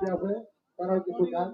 રૂપિયા છે કરાવતી દુકાન